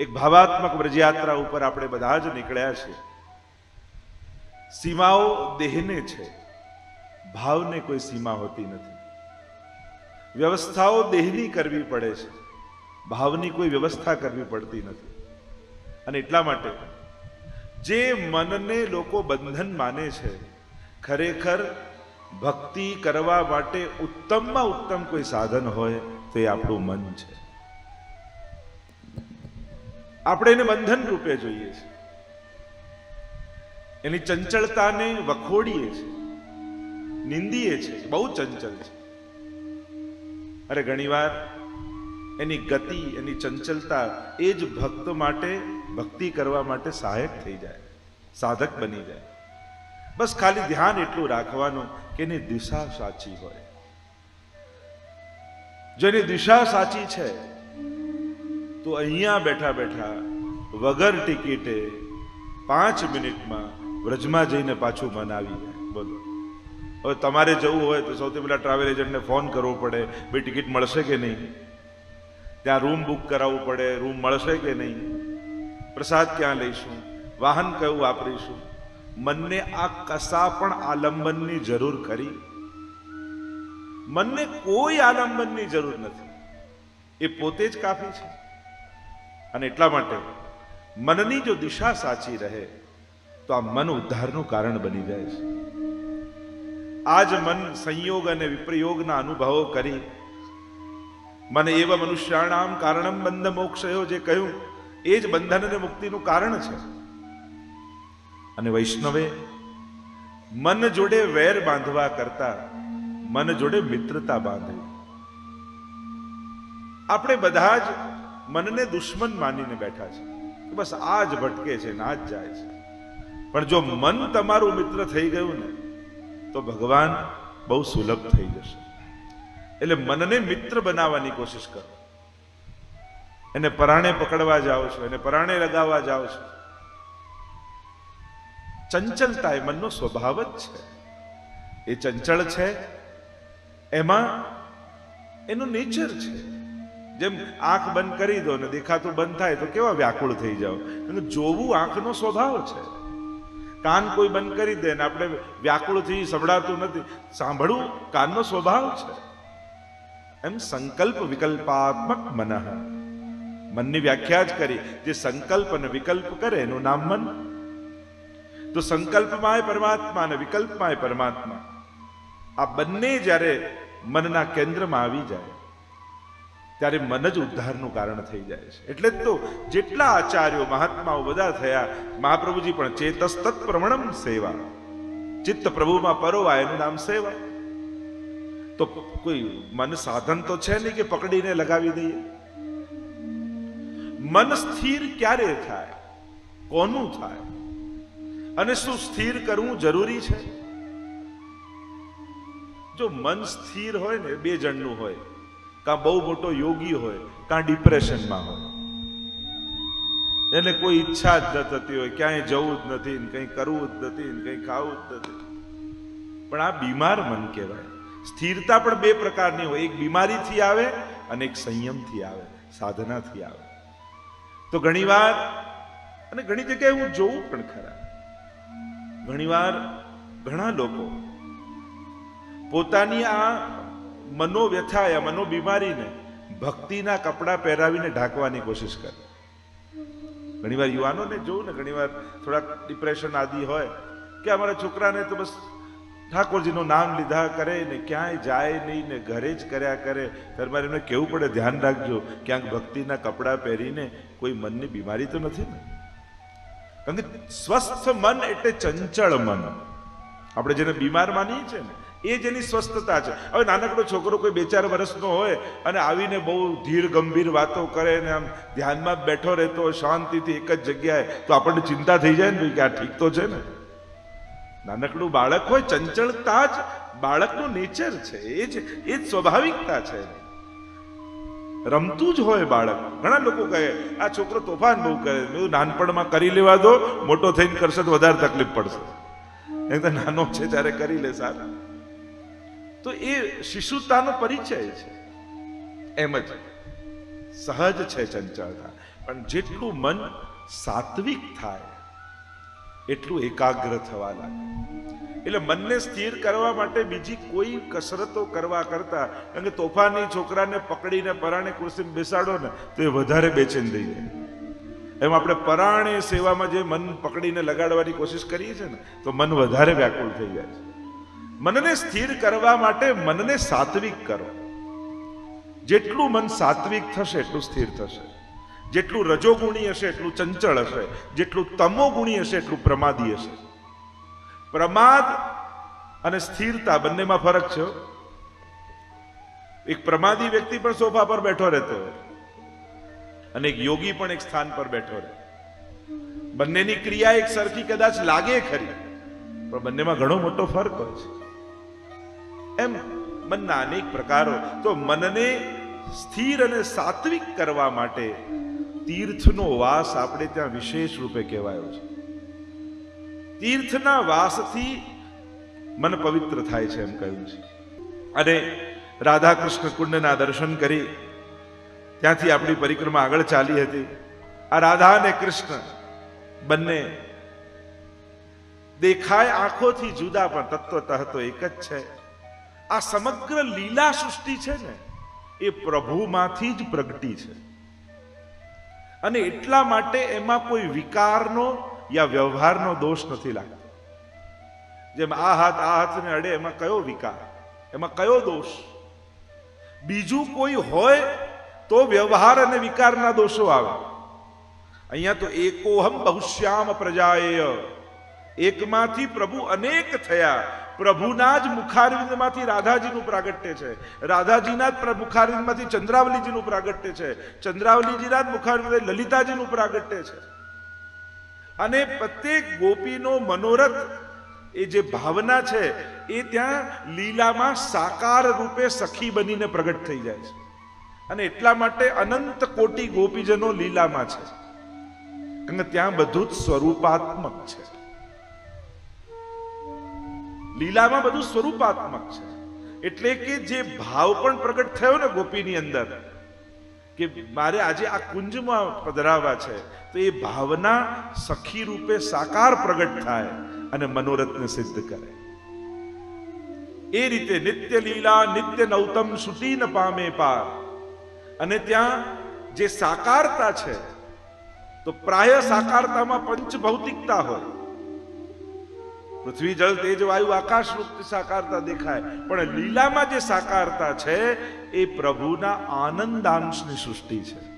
એક ભાવાત્મક વ્રજયાત્રા ઉપર આપણે બધા જ નીકળ્યા છીએ સીમાઓ દેહને છે. ભાવને કોઈ સીમા હોતી નથી. વ્યવસ્થાઓ દેહની કરવી પડે છે. ભાવની કોઈ વ્યવસ્થા કરવી પડતી નથી. અને એટલા માટે જે મનને લોકો બંધન માને છે, ખરેખર ભક્તિ કરવા માટે ઉત્તમમાં ઉત્તમ કોઈ સાધન હોય તો એ આપણું મન છે. આપણે એને બંધન રૂપે જોઈએ છે. એની ચંચળતાને વખોડીએ છે. નિંદીએ છે. બહુ ચંચલ છે. અરે ઘણીવાર એની ગતિ, એની ચંચલતા એ જ ભક્ત માટે, ભક્તિ કરવા માટે સહાયક થઈ જાય. સાધક બની જાય. બસ ખાલી ધ્યાન એટલું રાખવાનું કે એની દિશા સાચી હોય. જો એની દિશા સાચી છે તો અહીંયા બેઠા બેઠા વગર ટિકિટે પાંચ મિનિટમાં વ્રજમાં જઈને પાછું મન આવી જાય. બોલો. હવે તમારે જવું હોય તો સૌથી પહેલાં ટ્રાવેલ એજન્ટને ફોન કરવો પડે, ભાઈ, ટિકિટ મળશે કે નહીં? ત્યાં રૂમ બુક કરાવવું પડે રૂમ મળશે કે નહીં? પ્રસાદ ક્યાં લઈશું? વાહન કયું વાપરીશું? મનને આ કશા પણ આલંબનની જરૂર ખરી? મનને કોઈ આલંબનની જરૂર નથી. એ પોતે જ કાફી છે. અને એટલા માટે મનની જો દિશા સાચી રહે, તો આ મન ઉદ્ધારનું કારણ બની જાય છે. આજ મન સંયોગ અને વિપ્રયોગના અનુભવો કરી, મને એવા મનુષ્યાણામ કારણમ બંધ મોક્ષયો જે કહ્યું, એ જ બંધન અને મુક્તિનું કારણ છે. અને વૈષ્ણવે, મન જોડે વેર બાંધવા કરતા, મન જોડે મિત્રતા બાંધવી. આપણે બધા જ મનને દુશ્મન માનીને બેઠા છે. બસ આ જ ભટકે છે ને આ જ જાય છે. પણ જો મન તમારું મિત્ર થઈ ગયું ને, તો ભગવાન બહુ સુલભ થઈ જશે. એટલે મનને મિત્ર બનાવવાની કોશિશ કરો. એને પરાણે પકડવા જાઓ છો, એને પરાણે લગાવવા જાઓ છો. ચંચલતા એ મનનો સ્વભાવ જ છે. એ ચંચળ છે, એમાં એનું નેચર છે. જેમ આંખ બંધ કરી દો ને દેખાતું બંધ થાય તો કેવા વ્યાકુળ થઈ જાઓ? જોવું આંખનો સ્વભાવ છે. કાન કોઈ બંધ કરી દે ને આપણે વ્યાકુળ થઈ સંભળાતું નથી. સાંભળવું કાનનો સ્વભાવ છે. એમ સંકલ્પ વિકલ્પાત્મક મન. મનની વ્યાખ્યા જ કરી. જે સંકલ્પ અને વિકલ્પ કરે એનું નામ મન. તો સંકલ્પમાં પરમાત્મા અને વિકલ્પમાં પરમાત્મા. આ બંને જ્યારે મનના કેન્દ્રમાં આવી જાય ત્યારે મન જ ઉદ્ધારનું કારણ થઈ જાય છે. એટલે જ તો જેટલા આચાર્યો, મહાત્માઓ બધા થયા, મહાપ્રભુજી પણ ચેતસ તત્પ્રમણમ સેવા. ચિત્ત પ્રભુમાં પરોવા એનું નામ સેવા. તો કોઈ મન સાધન તો છે નહીં કે પકડીને લગાવી દઈએ? મન સ્થિર ક્યારે થાય? કોનું થાય? અને શું સ્થિર કરવું જરૂરી છે? જો મન સ્થિર હોય ને, બે જણનું હોય કાં બહુ મોટો યોગી હોય, કાં ડિપ્રેશનમાં હોય. એને કોઈ ઈચ્છા જ ન થતી હોય, ક્યાંય જવું જ નથી, ને કંઈ કરવું જ નથી, ને કંઈ ખાવું જ નથી. પણ આ બીમાર મન કહેવાય. સ્થિરતા પણ બે પ્રકારની હોય, એક બીમારીથી આવે અને એક સંયમથી આવે, સાધનાથી આવે. તો ઘણીવાર, અને ઘણી જગ્યાએ હું જોઉં પણ ખરા. ઘણીવાર ઘણા લોકો પોતાની આ મનોવ્યથા યા મનોબીમારીને ભક્તિના કપડાં પહેરાવીને ઢાંકવાની કોશિશ કરે. ઘણીવાર યુવાનોને જોઉં ને, ઘણીવાર થોડાક ડિપ્રેશન આદિ હોય, કે અમારા છોકરાને તો બસ ઠાકોરજીનું નામ લીધા કરે ને, ક્યાંય જાય નહીં ને, ઘરે જ કર્યા કરે. ત્યારે મારે એમને કેવું પડે, ધ્યાન રાખજો. ક્યાંક ભક્તિના કપડાં પહેરીને કોઈ મનની બીમારી તો નથી ને? કારણ કે સ્વસ્થ મન એટલે ચંચળ મન. આપણે જેને બીમાર માનીએ છીએ ને એ જ એની સ્વસ્થતા છે. હવે નાનકડો છોકરો કોઈ બે ચાર વર્ષનો હોય અને આવીને બહુ ધીર ગંભીર વાતો કરે ને આમ ધ્યાનમાં બેઠો રહેતો હોય, શાંતિથી એક જ જગ્યાએ, તો આપણને ચિંતા થઈ જાય ને ભાઈ કે આ ઠીક તો છે ને? નાનકડું બાળક હોય, ચંચળતા જ બાળકનું નેચર છે. એ જ એ જ સ્વાભાવિકતા છે. રમતું જ હોય બાળક. ઘણા લોકો કહે, આ છોકરો તોફાન બહુ કરે. એવું નાનપણમાં કરી લેવા દો, મોટો થઈને કરશે તો વધારે તકલીફ પડશે. એક તો નાનો છે, ત્યારે કરી લે સારા તો એ શિશુતાનો પરિચય છે. એમ જ સહજ છે ચંચળતા. પણ જેટલું મન સાત્વિક થાય, એટલું એકાગ્ર થવા લાગે. એટલે મનને સ્થિર કરવા માટે બીજી કોઈ કસરતો કરવા કરતા, કારણ કે તોફાની છોકરાને પકડીને પરાણે કુર્સી બેસાડો ને, તો એ વધારે બેચેન થઈ જાય. એમ આપણે પરાણે સેવામાં જે મન પકડીને લગાડવાની કોશિશ કરીએ છીએ ને, તો મન વધારે વ્યાકુળ થઈ જાય છે. મનને સ્થિર કરવા માટે મનને સાત્વિક કરો. જેટલું મન સાત્વિક થશે, એટલું સ્થિર થશે. જેટલું રજોગુણી હશે, એટલું ચંચળ હશે. જેટલું તમોગુણી હશે, એટલું પ્રમાદી હશે. પ્રમાદ અને સ્થિરતા બંનેમાં ફરક છે એક પ્રમાદી વ્યક્તિ પણ સોફા પર બેઠો રહેતો હોય અને એક યોગી પણ એક સ્થાન પર બેઠો રહે. બંનેની ક્રિયા એક સરખી કદાચ લાગે ખરી, પણ બંનેમાં ઘણો મોટો ફરક હોય છે. એમ મનના અનેક પ્રકારો. તો મનને સ્થિર અને સાત્વિક કરવા માટે તીર્થનો વાસ આપણે ત્યાં વિશેષ રૂપે કહેવાયો છે. તીર્થના વાસથી મન પવિત્ર થાય છે એમ કહ્યું છે. અને રાધા કૃષ્ણ કુંડના દર્શન કરી ત્યાંથી આપણી પરિક્રમા આગળ ચાલી હતી. આ રાધા અને કૃષ્ણ બંને દેખાય આંખોથી જુદા પણ તત્વતઃ તો એક જ છે. આ સમગ્ર લીલા સૃષ્ટિ છે ને, એ પ્રભુમાંથી જ પ્રગટી છે. અને એટલા માટે એમાં કોઈ વિકારનો યા વ્યવહારનો દોષ નથી લાગતો. જેમ આ હાથ, આ હાથને અડે, એમાં કયો વિકાર? એમાં કયો દોષ? બીજું કોઈ હોય તો વ્યવહાર અને વિકારના દોષો આવે. અહીંયા તો એકોહમ બહુશ્યામ પ્રજાએય એકમાંથી પ્રભુ અનેક થયા. પ્રભુના જ મુખારવિંદમાંથી રાધાજીનું પ્રાગટ્ય છે. રાધાજીના જ મુખારવિંદમાંથી ચંદ્રાવલીજીનું પ્રાગટ્ય છે. ચંદ્રાવલીજીના જ મુખારવિંદ લલિતાજીનું પ્રાગટ્ય છે. અને પ્રત્યેક ગોપીનો મનોરથ, એ જે ભાવના છે, એ ત્યાં લીલામાં સાકાર રૂપે સખી બનીને પ્રગટ થઈ જાય છે. અને એટલા માટે અનંત કોટી ગોપીજનો લીલામાં છે. કારણ કે ત્યાં બધું જ સ્વરૂપાત્મક છે. લીલામાં બધું સ્વરૂપાત્મક છે. એટલે કે જે ભાવ પણ પ્રગટ થયો ને ગોપીની અંદર, કે મારે આજે આ કુંજમાં પધરાવા છે, તો એ ભાવના સખી રૂપે સાકાર પ્રગટ થાય અને મનોરથને સિદ્ધ કરે. એ રીતે નિત્ય લીલા, નિત્ય નૌતમ સુટી ન પામે પાર. અને ત્યાં જે સાકારતા છે, તો પ્રાય સાકારતામાં પંચ ભૌતિકતા હોય. પૃથ્વી જળ, તેજ, વાયુ, આકાશ રૂપ સાકારતા દેખાય. પણ લીલામાં જે સાકારતા છે, એ પ્રભુના આનંદાંશની સૃષ્ટિ છે.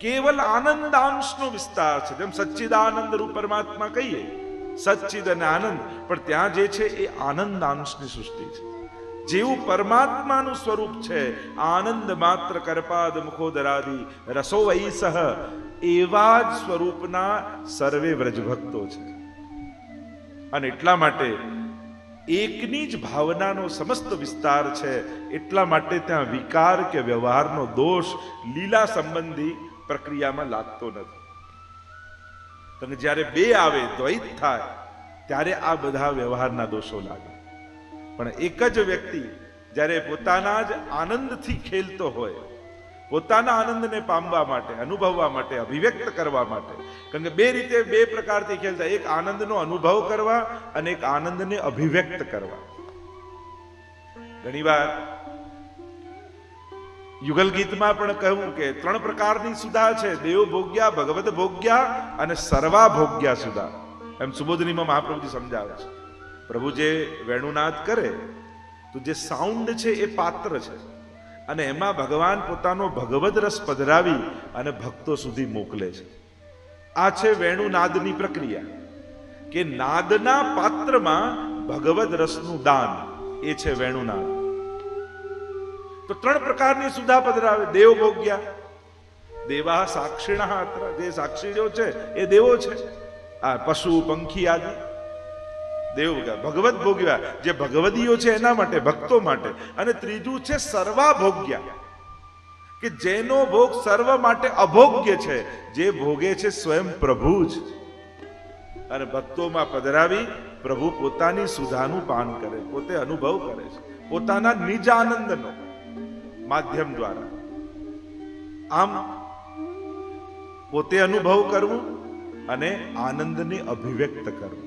કેવલ આનંદાંશનો વિસ્તાર છે. જેમ સચ્ચિદાનંદ રૂપ પરમાત્મા કહીએ, સચ્ચિદ અને આનંદ. પણ ત્યાં જે છે, એ આનંદાંશની સૃષ્ટિ છે. જેવું પરમાત્માનું સ્વરૂપ છે, આનંદ માત્ર કરપાદ મુખોદરાદી રસો વૈસહ. એવા જ સ્વરૂપના સર્વે વ્રજભક્તો છે. અને એટલા માટે એકની જ ભાવનાનો સમસ્ત વિસ્તાર છે. એટલા માટે ત્યાં વિકાર કે વ્યવહારનો દોષ લીલા સંબંધી પ્રક્રિયામાં લાગતો નથી. તમે જ્યારે બે આવે, દ્વૈત થાય, ત્યારે આ બધા વ્યવહારના દોષો લાગે. પણ એક જ વ્યક્તિ જ્યારે પોતાના જ આનંદથી ખેલતો હોય પોતાના આનંદને પામવા માટે, અનુભવવા માટે, અભિવ્યક્ત કરવા માટે. કારણ કે બે રીતે, બે પ્રકારથી ખેલતા એક આનંદનો અનુભવ કરવા અને એક આનંદને અભિવ્યક્ત કરવા. ઘણીવાર યુગલ ગીતમાં પણ કહ્યું કે ત્રણ પ્રકારની સુધા છે. દેવ ભોગ્યા ભગવત ભોગ્યા અને સર્વા ભોગ્યા સુધા. એમ સુબોધનીમાં મહાપ્રભુજી સમજાવે છે. પ્રભુ જે વેણુનાદ કરે, તો જે સાઉન્ડ છે એ પાત્ર છે. અને એમાં ભગવાન પોતાનો ભગવદ રસ પધરાવી અને ભક્તો સુધી મોકલે છે. આ છે વેણુનાદની પ્રક્રિયા, કે નાદના પાત્રમાં ભગવદ રસનું દાન, એ છે વેણુનાદ. તો ત્રણ પ્રકારની સુધા પધરાવે, દેવ ભોગ્યા દેવા સાક્ષીણા જે સાક્ષીઓ છે, એ દેવો છે. આ પશુ, પંખી આદિ. દેવ ભગવત ભોગ્યા. જે ભગવદીઓ છે એના માટે, ભક્તો માટે. અને ત્રીજું છે સર્વા ભોગ્યા કે જેનો ભોગ સર્વ માટે અભોગ્ય છે, જે ભોગે છે સ્વયં પ્રભુ જ. અને ભક્તોમાં પધરાવી પ્રભુ પોતાની સુધાનું પાન કરે, પોતે અનુભવ કરે છે. પોતાના નિજ આનંદનો માધ્યમ દ્વારા. આમ પોતે અનુભવ કરવું અને આનંદની અભિવ્યક્ત કરવું.